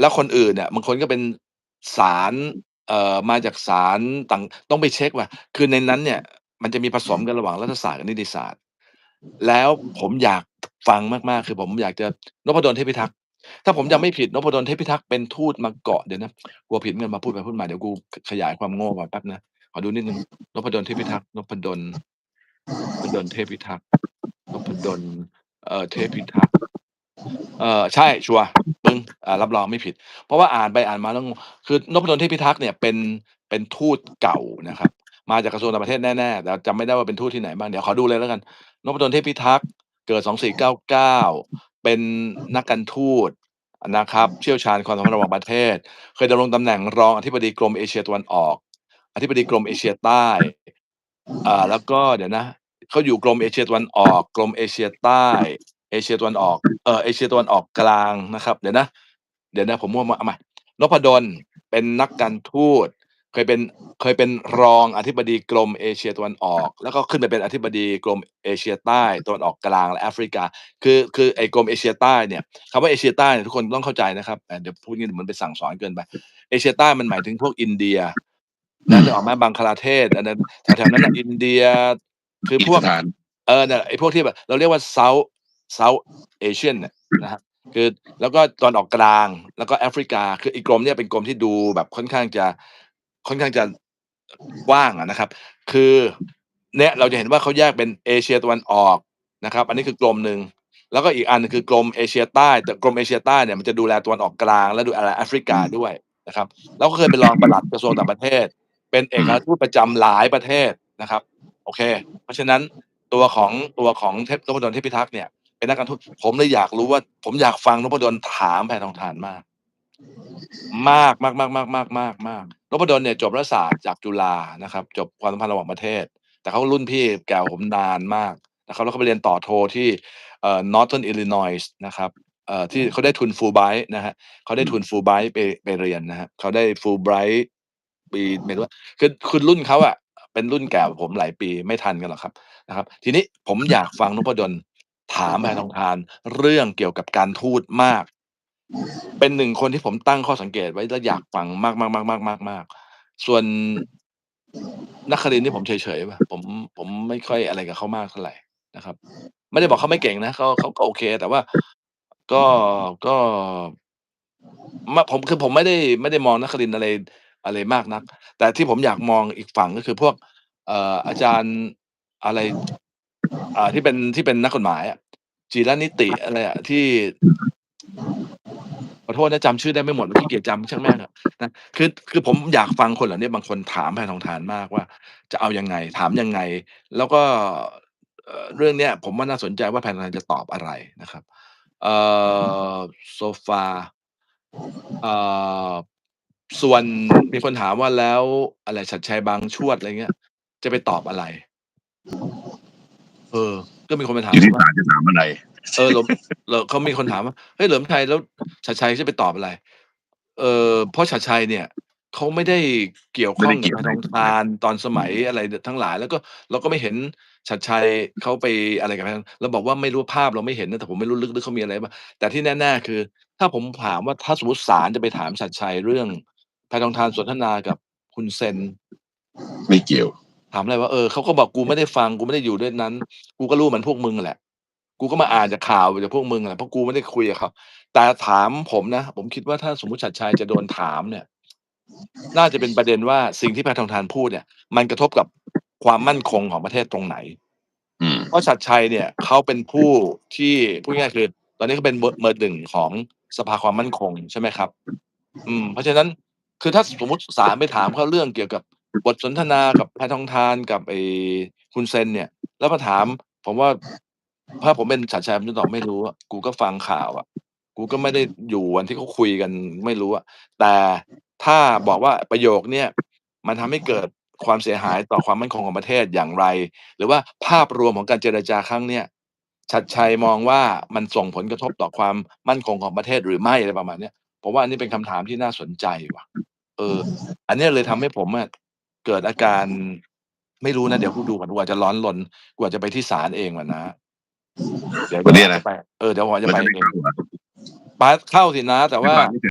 แล้วคนอื่นเนี่ยบางคนก็เป็นศาลเอ่อมาจากศาลต่างต้องไปเช็กว่า คือในนั้นเนี่ย มันจะมีผสมกันระหว่างรัฐศาสตร์กับนิติศาสตร์ แล้วผมอยากฟังมากๆ คือผมอยากจะนพดลเทพิทักษ์ถ้าผมจำไม่ผิดนพดลเทพิทักษ์เป็นทูตมาเกาะเดี๋ยวนะกลัวผิดเหมือนมาพูดไปพูดมาเดี๋ยวกูขยายความโง่ก่อนแป๊บนะขอดูนิดนึงนพดลเทพิทักษ์นพดลนพดลเทพิทักษ์นพดลเอ่อเทพิทักษ์ เออใช่ชัวร์ปึ้งอ่ารับรองไม่ผิด เพราะว่าอ่านไปอ่านมาแล้วงงคือนพดลเทพิทักษ์เนี่ยเป็นเป็นทูตเก่านะครับ มาจากกระทรวงต่างประเทศแน่ๆแต่จำไม่ได้ว่าเป็นทูตที่ไหนบ้างเดี๋ยวขอดูเลยแล้วกันนพดลเทพิทักษ์เกิด 2499 เป็นนักการทูตนะครับ เชี่ยวชาญความสัมพันธ์ระหว่างประเทศ เคยดำรงตำแหน่งรองอธิบดีกรมเอเชียตะวันออก อธิบดีกรมเอเชียใต้อ่าแล้วก็เดี๋ยวนะเขาอยู่กรมเอเชียตะวันออก กรมเอเชียใต้ เอเชียตะวันออกเอ่อเอเชียตะวันออกกลางนะครับ เดี๋ยวนะ เดี๋ยวนะผมมั่วๆเอาใหม่นพดลเป็นนักการทูตเคยเป็นเคยเป็นรองอธิบดีกรมเอเชียตะวันออก แล้วก็ขึ้นไปเป็นอธิบดีกรมเอเชียใต้ตะวันออกกลางและแอฟริกา คือคือไอ้กรมเอเชียใต้เนี่ยคำว่าเอเชียใต้เนี่ยทุกคนต้องเข้าใจนะครับอ่าเดี๋ยวพูดงี้เดี๋ยวเหมือนไปสั่งสอนเกินไปเอเชียใต้มันหมายถึงพวกอินเดียอืนะมนึกออกไหม?บังคลาเทศอันนั้นแถวๆนั้นน่ะอินเดียคือพวกอีสานเออนั่นแหละไอ้พวกที่แบบเราเรียกว่า South South Asian เนี่ยนะครับคือแล้วก็ตะวันออกกลางแล้วก็แอฟริกา คือไอ้กรมเนี่ยเป็นกรมที่ดูแบบค่อนข้างจะค่อนข้างจะกว้างอะนะครับ คือเนี่ยเราจะเห็นว่าเขาแยกเป็นเอเชียตะวันออกนะครับ อันนี้คือกรมหนึ่งแล้วก็อีกอันหนึ่งคือกรมเอเชียใต้แต่กรมเอเชียใต้เนี่ยมันจะดูแลตะวันออกกลาง และดูแลแอฟริกาด้วยนะครับ แล้วก็เคยเป็นรองปลัดกระทรวงต่างประเทศ เป็นเออืกอัครมราชทูตประจำหลายประเทศนะครับ โอเค เพราะฉะนั้นตัวของตัวของเทพนพดลเทพิทักษ์เนี่ย เป็นนักการทูตผมเลยอยากรู้ว่า ผมอยากฟังนพดลถามแพทองธารมาก มากมากๆๆๆๆๆนพดลเนี่ยจบรัฐศาสตร์จากจุฬานะครับ จบความสัมพันธ์ระหว่างประเทศ แต่เขารุ่นพี่แก่กว่าผมนานมากนะครับ แล้วเขาไปเรียนต่อโทที่เอ่อ Northern Illinois นะครับเอ่อที่เขาได้ทุน Fulbright นะครับเขาได้ทุน Fulbright ไปไปเรียนนะครับเขาได้ Fulbright ปีไม่รู้อะคือคือรุ่นเขาอะเป็นรุ่นแก่ผมหลายปีไม่ทันกันหรอกครับนะครับ ทีนี้ผมอยากฟังนพดล ถามแพทองธารเรื่องเกี่ยวกับการทูตมาก เป็นหนึ่งคนที่ผมตั้งข้อสังเกตไว้แล้วอยากฟังมากๆๆๆๆๆส่วนนครินที่ผมเฉยๆว่ะผมผมไม่ค่อยอะไรกับเขามากเท่าไหร่นะครับ ไม่ได้บอกเขาไม่เก่งนะเขาเขาก็โอเค แต่ว่าก็ก็มผมคือผมไม่ได้ไม่ได้มองนครินอะไรอะไรมากนัก แต่ที่ผมอยากมองอีกฝั่งก็คือพวก เอ่ออาจารย์อะไร อ่าที่เป็นที่เป็นนักกฎหมายอะจิรนิติอะไรอะที่ขอโทษนะจำชื่อได้ไม่หมดขี้เกียจจำช่างแม่งเถอะนะคือคือผมอยากฟังคนเหล่านี้บางคนถามแพทองธารมากว่า จะเอายังไง ถามยังไง แล้วก็เอ่อเรื่องเนี้ย ผมว่าน่าสนใจว่าแพทองธารจะตอบอะไรนะครับ เอ่อ so far เอ่อส่วนมีคนถามว่าแล้วอะไรฉัตรชัยบางชวดอะไรเงี้ย จะไปตอบอะไร? เออ ก็มีคนมาถาอมยู่ผที่มว่าศาลจะถามอะไร เออเหลิมเหลิมเขามีคนถามว่า"เฮ้ยเหลิมชัยแล้วฉัตรชัยจะไปตอบอะไร?"เอ่อเพราะฉัตรชัยเนี่ยเขาไม่ได้เกี่ยวไม่ข้ไอด้งเกกับี่ยแพวอะไรทองถูกไหม?ธารตอนสมัยอะไรดทั้งหลาย แล้วก็เราก็ไม่เห็นฉัตรชัยเขาไปอะไรกับแพทองเราบอกว่าไม่รู้ภาพเราไม่เห็นนะแต่ผมไม่รู้ลึกๆเขามีอะไรเปล่าแต่ที่แน่ๆคือ ถ้าผมถามว่าถ้าสมมุติศาลจะไปถามฉัตรชัยเรื่องแพทองธารสนทนากับฮุนเซนไม่เกี่ยว ถามอะไรวะเออเขาก็บอก"กูไม่ได้ฟังกูไม่ได้อยู่ด้วยนั้น กูก็รู้เหมือนพวกมึงอะแหละ กูก็มาอ่านจากข่าวจากพวกมึงอะแหละเพราะกูไม่ได้คุยกับเขา"แต่ถามผมนะ ผมคิดว่าถ้าสมมุติฉัตรชัยจะโดนถามเนี่ย น่าจะเป็นประเด็นว่าสิ่งที่แพทองธารพูดเนี่ย มันกระทบกับความมั่นคงของประเทศตรงไหน?อืมเพราะฉัตรชัยเนี่ยเขาเป็นผู้ที่พูดง่ายๆคือ ตอนนี้เขาเป็นเบอร์เบอร์1ของสภาความมั่นคงใช่ไหมครับ อืม เพราะฉะนั้นคือถ้าสมมุติศาลไปถามเขาเรื่องเกี่ยวกับ บทสนทนากับแพทองธารกับไอ้ฮุนเซนเนี่ย แล้วมาถาม ผมว่าถ้าผมเป็นฉัตรชัยผมจะตอบไม่รู้อะกูก็ฟังข่าวอะกูก็ไม่ได้อยู่วันที่เขาคุยกันไม่รู้อะแต่ถ้าบอกว่าประโยคเนี้ยมันทำให้เกิดความเสียหายต่อความมั่นคงของประเทศอย่างไร?หรือว่าภาพรวมของการเจรจาครั้งเนี้ยฉัตรชัยมองว่ามันส่งผลกระทบต่อความมั่นคงของประเทศหรือไม่?อะไรประมาณเนี้ยผมว่าอันนี้เป็นคำถามที่น่าสนใจว่ะ เออ อันนี้เลยทำให้ผมอะ เกิดอาการไม่รู้นะ เดี๋ยวกูดูก่อนกูอาจจะร้อนรนกูอาจจะไปที่ศาลเองว่ะน้าเดี๋ยววันเนี้ยอาจนจะะไปเออเดี๋ยวผมอาจจะมันไปจะไม่เอเข้งาเหรอ?ไปเข้าสิน้าแต่ไม่ว่าว่าไม่ถึง